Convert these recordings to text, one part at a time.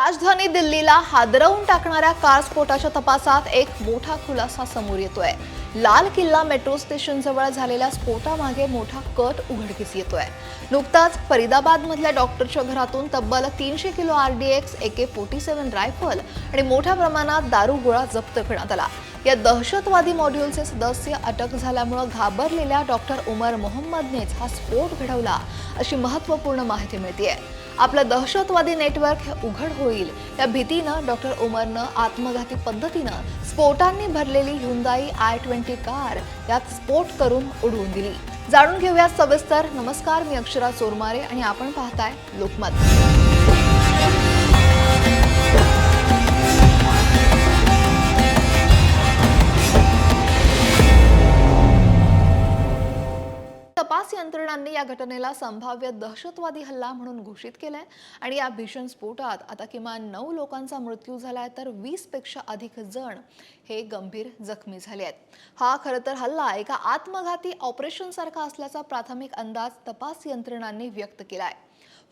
राजधानी दिल्लीला हादरवून टाकणाऱ्या कार स्फोटाच्या तपासात एक मोठा खुलासा समोर येतोय. लाल किल्ला मेट्रो स्टेशन जवळ झालेल्या स्फोटामागे मोठा कट उघडकीस येतोय. नुकताच फरीदाबाद मधल्या डॉक्टरच्या घरातून तब्बल तीनशे kilo R D X A AK forty seven rifle आणि मोठ्या प्रमाणात दारू गोळा जप्त करण्यात आला. या दहशतवादी मॉड्यूलचे सदस्य अटक झाल्यामुळं घाबरलेल्या डॉक्टर उमर मोहम्मदनेच हा स्फोट घडवला अशी महत्त्वपूर्ण माहिती मिळते आपलं दहशतवादी नेटवर्क हे उघड होईल या भीतीनं डॉक्टर उमरनं आत्मघाती पद्धतीनं स्फोटांनी भरलेली हुंदाई आय ट्वेंटी कार यात स्फोट करून उडवून दिली. जाणून घेऊया सविस्तर. नमस्कार मी अक्षरा चोरमारे आणि आपण पाहताय लोकमत. तपास यंत्रणांनी या घटनेला संभाव्य दहशतवादी हल्ला म्हणून घोषित केलाय. आणि या भीषण स्फोटात आता किमान नऊ लोकांचा मृत्यू झालाय तर वीसपेक्षा अधिक जण हे गंभीर जखमी झाले आहेत. हा खरं तर हल्ला एका आत्मघाती ऑपरेशन सारखा असल्याचा प्राथमिक अंदाज तपास यंत्रणांनी व्यक्त केलाय.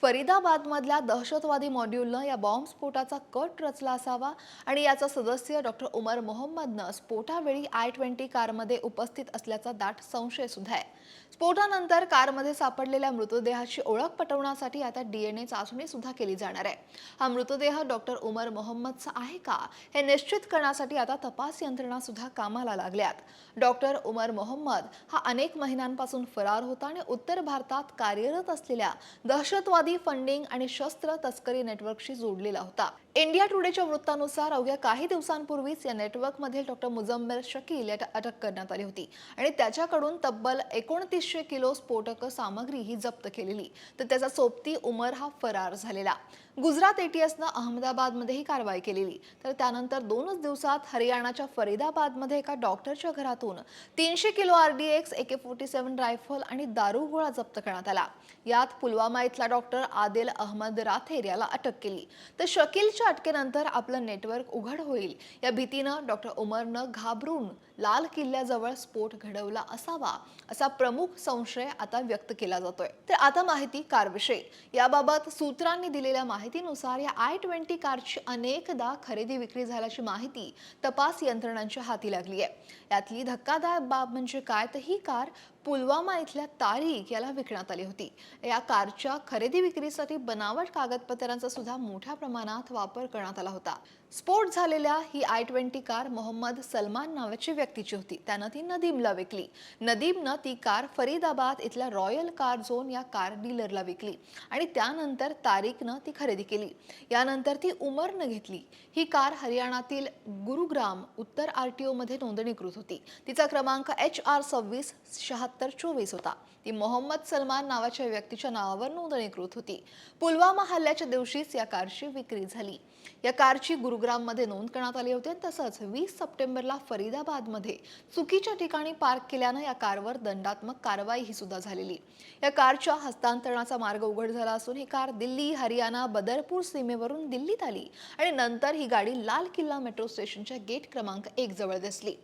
फरीदाबादमधल्या दहशतवादी मॉड्यूलनं या बॉम्बस्फोटाचा कट रचला असावा आणि याचा सदस्य डॉक्टर उमर मोहम्मदनं स्फोटावेळी आय ट्वेंटी कारमध्ये उपस्थित असल्याचा दाट संशय सुद्धा आहे. स्फोटानंतर कारमध्ये सापडलेल्या मृतदेहाची ओळख पटवण्यासाठी आता डीएनए चाचणी सुद्धा केली जाणार आहे. हा मृतदेह डॉक्टर उमर मोहम्मदचा आहे का हे निश्चित करण्यासाठी आता तपास यंत्रणा सुद्धा कामाला लागल्यात. डॉक्टर उमर मोहम्मद हा अनेक महिन्यांपासून फरार होता आणि उत्तर भारतात कार्यरत असलेल्या दहशतवादी फंडिंग आणि शस्त्र तस्करी नेटवर्कशी जोडलेला होता. इंडिया टुडेच्या वृत्तानुसार अवघ्या काही दिवसांपूर्वीच या नेटवर्कमधील डॉक्टर मुजम्मेर शकील याला अटक करण्यात आली होती. आणि त्याच्याकडून तब्बल एकोणतीसशे किलो स्फोटक सामग्री ही जप्त केलेली. तर त्याचा सोबती उमर हा फरार झालेला. गुजरात एटीएसनं अहमदाबादमध्ये ही कारवाई केलेली. तर त्यानंतर दोनच दिवसात हरियाणाच्या फरीदाबादमध्ये एका डॉक्टरच्या घरातून तीनशे kilo R D RDX AK forty seven rifle आणि दारुगोळा जप्त करण्यात आला. यात पुलवामा इथला डॉक्टर आदिल अहमद राथेर याला अटक केली. तर शकीलच्या अटकेनंतर आपलं नेटवर्क उघड होईल. या भीतीनं डॉक्टर उमरनं घाबरून लाल किल्ल्याजवळ स्फोट घडवला असावा असा प्रमुख संशय आता व्यक्त केला जातोय. तर आता माहिती कारविषयी. याबाबत सूत्रांनी दिलेल्या माहितीनुसार या आय ट्वेंटी कारची अनेकदा खरेदी विक्री झाल्याची माहिती तपास यंत्रणांच्या हाती लागली आहे यातली धक्कादायक बाब म्हणजे काय? तर ही कार पुलवामा इथल्या तारीख याला विकण्यात आली होती. या कारच्या खरेदी विक्रीसाठी बनावट कागदपत्रांचा सुद्धा मोठ्या प्रमाणात वापर करण्यात आला होता. स्फोट झालेल्या ही I twenty car Mohammed Salman नावाची व्यक्तीची होती. त्यानं ती नदीमला विकली. नदीमनं ती कार फरीदाबाद इथल्या रॉयल कार झोन या कार डीलरला विकली आणि त्यानंतर तारिकनं ती खरेदी केली. यानंतर ती उमरनं घेतली. ही कार हरियाणातील गुरुग्राम उत्तर आर टी ओमध्ये नोंदणीकृत होती. तिचा क्रमांक एच आर सव्वीस शहात्तर चोवीस होता. ती मोहम्मद सलमान नावाच्या व्यक्तीच्या नावावर नोंदणीकृत होती. पुलवामा हल्ल्याच्या दिवशीच या कारची विक्री झाली. या कारची गुरु गुरुग्राममध्ये नोंद करण्यात आली होती आणि तसंच वीस सप्टेंबरला फरीदाबादमध्ये चुकीच्या ठिकाणी पार्क केल्यानं या कारवर दंडात्मक कारवाई ही सुद्धा झालेली. या कारच्या हस्तांतरणाचा मार्ग उघड झाला असून ही कार दिल्ली हरियाणा बदरपूर सीमेवरून दिल्लीत आली आणि नंतर ही गाडी लाल किल्ला मेट्रो स्टेशनच्या गेट क्रमांक एक जवळ दिसली.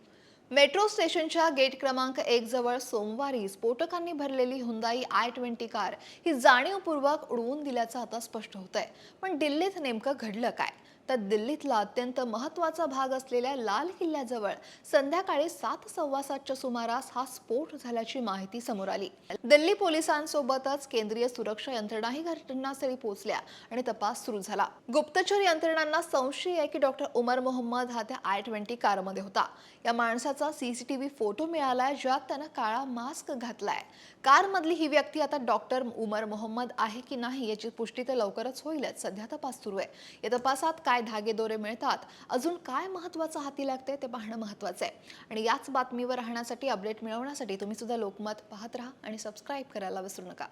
मेट्रो स्टेशनच्या गेट क्रमांक एक जवळ सोमवारी स्फोटकांनी भरलेली हुंदाई आय ट्वेंटी कार ही जाणीवपूर्वक उडवून दिल्याचं आता स्पष्ट होत आहे पण दिल्लीत नेमकं घडलं काय? तर दिल्लीतला अत्यंत महत्त्वाचा भाग असलेल्या लाल किल्ल्याजवळ संध्याकाळी सात सव्वा सातच्या सुमारास हा स्फोट झाल्याची माहिती समोर आली. दिल्ली पोलिसांसोबतच केंद्रीय सुरक्षा यंत्रणाही घटनास्थळी पोहोचल्या आणि तपास सुरू झाला. गुप्तचर यंत्रणांना संशय आहे की डॉक्टर उमर मोहम्मद हा त्या आय ट्वेंटी कारमध्ये होता. या माणसाचा सीसीटीव्ही फोटो मिळालाय ज्यात त्यानं काळा मास्क घातलाय. कारमधली ही व्यक्ती आता डॉक्टर उमर मोहम्मद आहे की नाही याची पुष्टी तर लवकरच होईलच. सध्या तपास सुरू आहे. या तपासात काय काय धागे दोरे मिळतात? अजून काय महत्वाचं हाती लागते ते पाहणं महत्वाचं आहे आणि याच बातमीवर राहण्यासाठी अपडेट मिळवण्यासाठी तुम्ही सुद्धा लोकमत पाहत राहा आणि सबस्क्राईब करायला विसरू नका.